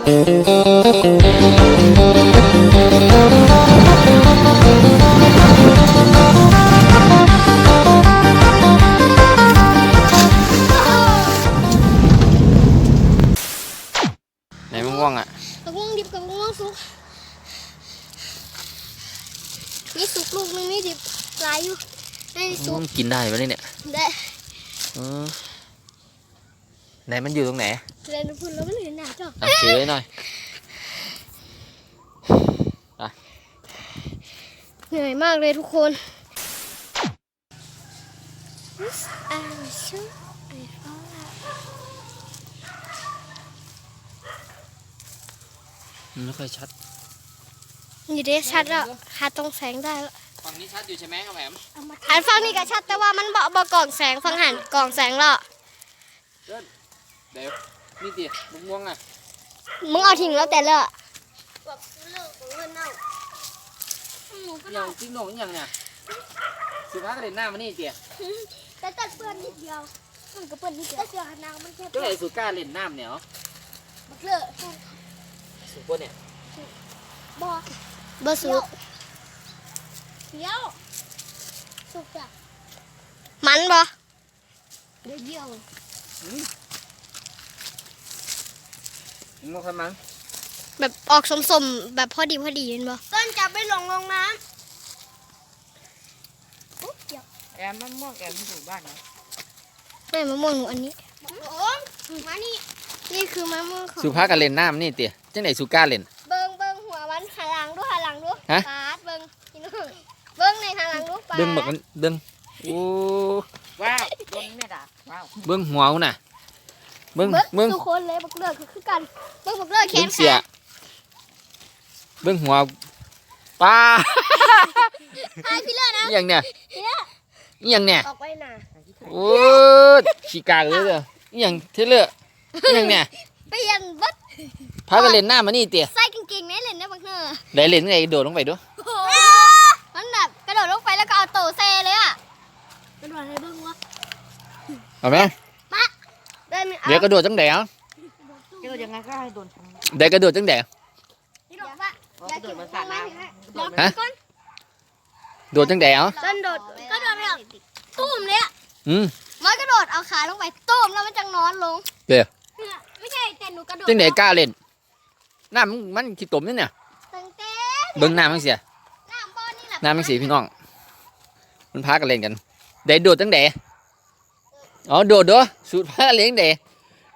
ไหนมะม่วงอะกระพุ้งดิบกระพุ้งสุกมีสุกลูกนึงมีดิบหลายอยู่ได้สุกมันกินได้ไหมเนี่ยได้ เออ ไหนมันอยู่ตรงไหนเล่นพุ่นแล้วมันเห็นหน้าจ้ะอะถือไว้หน่อยเหนื่อยมากเลยทุกคนอ่าชื่อไอ้ฟ้ามันไม่ค่อยชัดอยู่ได้ชัดแล้วหาตรงแสงได้แล้วฝั่งนี้ชัดอยู่ใช่ไหมครับแหมหันฟังนี่ก็ชัดแต่ว่ามันบ่บ่กล่องแสงฟังหันกล่องแสงแล้ว เดี๋ยวนี่ดิมะม่วงอะมึงเอาทิ้งแล้วแต่ละแบบเลิกของเงินเน่าหนูก็อย่างจริงหนงอย่างเนี่ยสุภาพก็เล่นหน้ามานี่เตี๋ยแต่ตัดเปื้อนนิดเดียวมันก็เปื้อนนิดเดียวแต่เสือหนังมันแค่ก็เลยสุก้าเล่นน้ำเนี่ยเหรอบักเลิกสุกว่าเนี่ยบ่บ่สุกเดียวสุกจ้ะมันบ่เดี๋ยวเดียวมะ ม่วงขมังแบบออกสมๆแบบพอดีพอดีเห็นบ่ต้นจับไปลงลงน้ำอุ๊บเดี๋ยวแอมมันม่วงแอมมันอยู่บ้านเหรอแม่มะม่วงอันนี้ โอ้มานี่ นี่คือมะม่วงของสุภาพก็เล่นน้ำนี่เตี๋ยจังไหนสุก้าเล่น เบิ้งเบิ้งหัวมันหันหลังดูหันหลังดูฮะ ปาดเบิ้งพี่น้องเบิ้งในหันหลังดูปาดเบิ้งบักมันเบิ้งโอ้ว้าวโดนแม่ด่าว้าวเบิ้งหัวมันน่ะ เบิ้งเบิ้งเบิ้งทุกคนเลยบักเลือกคือกันเบิ้งบักเลือกแขเบิ้นงเสียขาเบิ้งหัวปลาไอ้พี่เลือกนะอหย่างเนี่ยอหย่างเนี่ยออกไปน่ะโอ้ยขี้กากเลยเด้ออหย่างเทเลอร์อหย่างเนี่ยเปลี่ยนเบัดพากันเล่นน้ำมานี่เตี๋ยใส่กางเกงในเล่นได้บักเนอได้เล่นไงโดดลงไปดูมันแบบกระโดดลงไปแล้วก็เอาโตเซเลยอะกระโดดให้เบิ้งวะเอาไหมได้ไหม เดี๋ยวกระโดดจังแด๋เจอยังไงก็ให้โดนเดี๋ยวกระโดดจังแด๋กระโดดปะเพราะกระโดดมาสาดน้ำลองฮะโดดจังแด๋กระโดดกระโดดแบบตุ้มเลยอะอืมมันกระโดดเอาขาลงไปตุ้มแล้วมันจะนอนลงเดี๋ยวไม่ใช่แต่หนูกระโดดจังแด๋กล้าเล่นหน้ำมันมันขี้ตมนี่เนี่ยตั้งแต่เบิ้งน้ำมันเสียน้ำบ่อนี่แหละน้ำมันเสียพี่น้อง มันพากันเล่นกันเดี๋ยวโดดจังแด๋อ๋อโดดเด้อสูตรพาเลี้ยงแด๋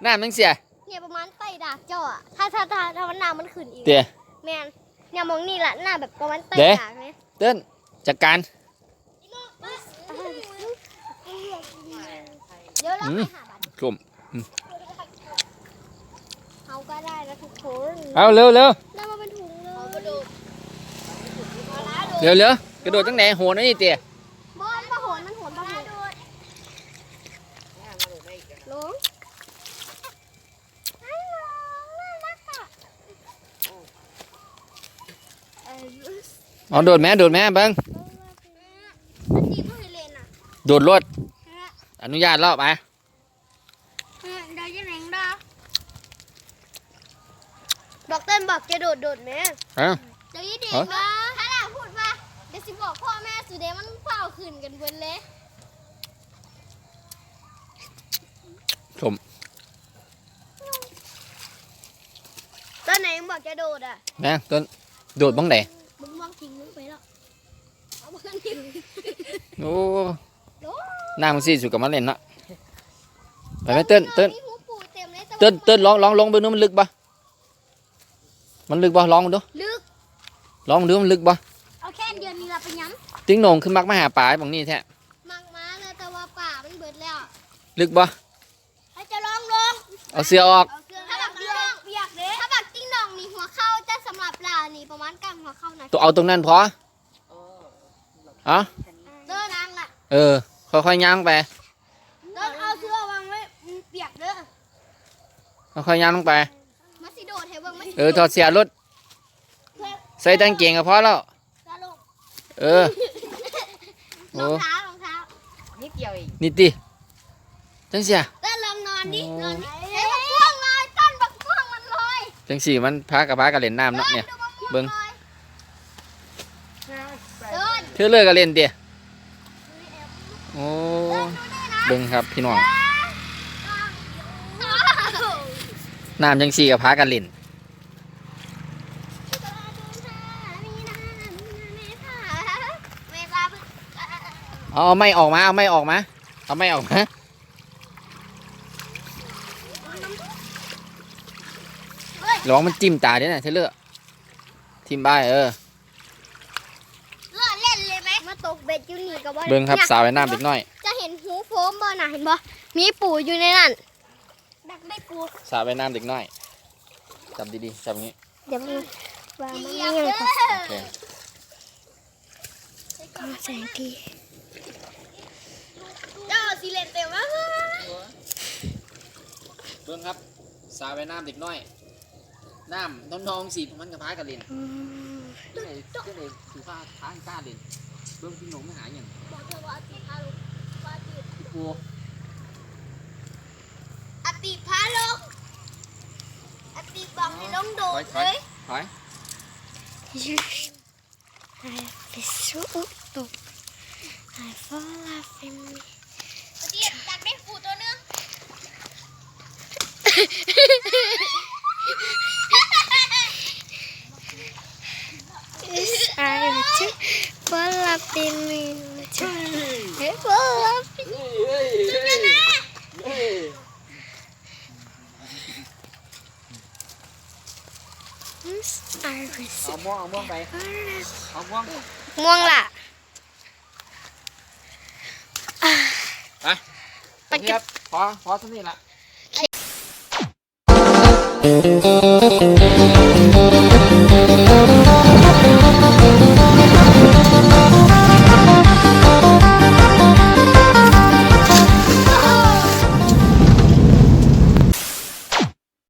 น้ำมันเสียเนี่ยประมาณไต่ดากเจ้าอะถ้าถ้าถ้าถ้ามันน้ำมันขึ้นอีกเตี๋ยแมนเนี่ยมองนี่แหละหน้าแบบประมาณไต่เด้ดากเลยเต้นจัดการเดี๋ยวเราอืไปมหาบัตรกลุ่มเขาก็ได้นะทุกคนเอาเร็วเร็วน้ำมาเป็นถุงเลยกระโดดเร็วเร็วกระโดดจังแด๋โหนนี่เตี๋ย บอลมาโหนมันโหนมาโหนลงไอ้น้องน่ารักอะเออ เอาโดดแม่โดดแม่เบิ้งมันดีเพื่อให้เล่นอะโดดรวดอนุญาตแล้วไปได้ยังไงดาบอกเต้นบอกจะโดดโดดแม่เอ้าเดี๋ยวยี่เด็กนะถ้าเราพูดว่าเดี๋ยวสิบอกพ่อแม่สุดเดมันเฝ้าขืนกันเบินเลยชมตอนไหนมึงบอกจะโดดอะแม่ต้นโดดบ้างไหน มึงวางทิ้งมึงไปแล้วเอามึงทิ้ง โอ้โดดหน้ามันซีสุดกับมันเล่นเนาะไปไหมเต้นเต้นมีหูปูเต็มเลยแต่ว่าเต้นเต้นลองลองลองไปดูมันลึกปะมันลึกปะลองมันดูลึกลองดูมันลึกปะเอาแค่เดียวนี้เราไปย้ติ้งโหนงขึ้นมักมาหาป่าไอ้บางนี่แท้ำมังม้าเลยแต่ว่าป่ามันเบิดแล้วลึกปะถ้าจะลองลงเอาเสื้อออกเอาเครื่องถ้าบักติ้งนองเปียกเลยถ้าบักติ้งนองนี่หัวเข้าจะสำหรับลานี่ประมาณกลางหัวเข้านะตัวเอาตรงนั้นพอเออเอะเดินนางล่ะ เออ ค่อยๆย่างไปเดินเอาเสื้อวางไว้มันเปียกเด้อค่อยๆย่างลงไป มาสิโดดให้เบิ่งมาสิเออถอดเสื้อรถใส่ตังเกงก็พอแล้วกระโดดเออรองเท้ารองเท้านิดเดียวเองนี่ติจังเสีย เต้นลองนอนดิโอ้ นอนดิเฮ้ยบักพ่วงลอยต้นบักพ่วงมันลอยจังสี่มันพากับพากันเล่นน้ำเนาะเนี่ยเบิ่งเดินเธอเลิกกันเล่นเดียโอ้ เบิ่งครับพี่น้องน้ำจังสี่กับพากันเล่นเอาเอาไม่ออกมา เอาไม่ออกมา เอาไม่ออกมาลองมันจิ้มตาเดี๋ยวนะเธอเลือกทิมบ้ายเออเล่นเล่นเลยไหมมาตกเบ็ดอยู่นี่กับว่าเบิ่งครับสาวไว้น้ำเด็กน้อยจะเห็นหูโฟ มบ่น่ะเห็นบ่มีปูอยู่ในนั้นดักได้ปูสาวไว้น้ำเด็กน้อยจับดีๆจับอย่างนี้เดี๋ยวมันว่ามันไม่ยังก็โอเคก็แสงทีเจ้าสิเลนเต็มวะเบิ่งครับสาวไว้น้ำเด็กน้อยน้ำน้องๆสิมันกับพากันเล่นเจ้าไหนเจ้าไหนถือผ้าทางกล้าเล่นเบิ่งพี่หนุ่มไม่หายอย่าง ปูอติพาลงอติบอกให้ลงโดถอดยถเลอยยถอย I feel so I fall off in me อติดักได้ปูตัวนึง Is I to fall off in me I fall off in เฮ้ยเฮ้ยเฮ้ย Iris เอาม่วงเอาม่วงไปเอาม่วงม่วงล่ะไปนี่ครับพอพอเท่านี้ละเ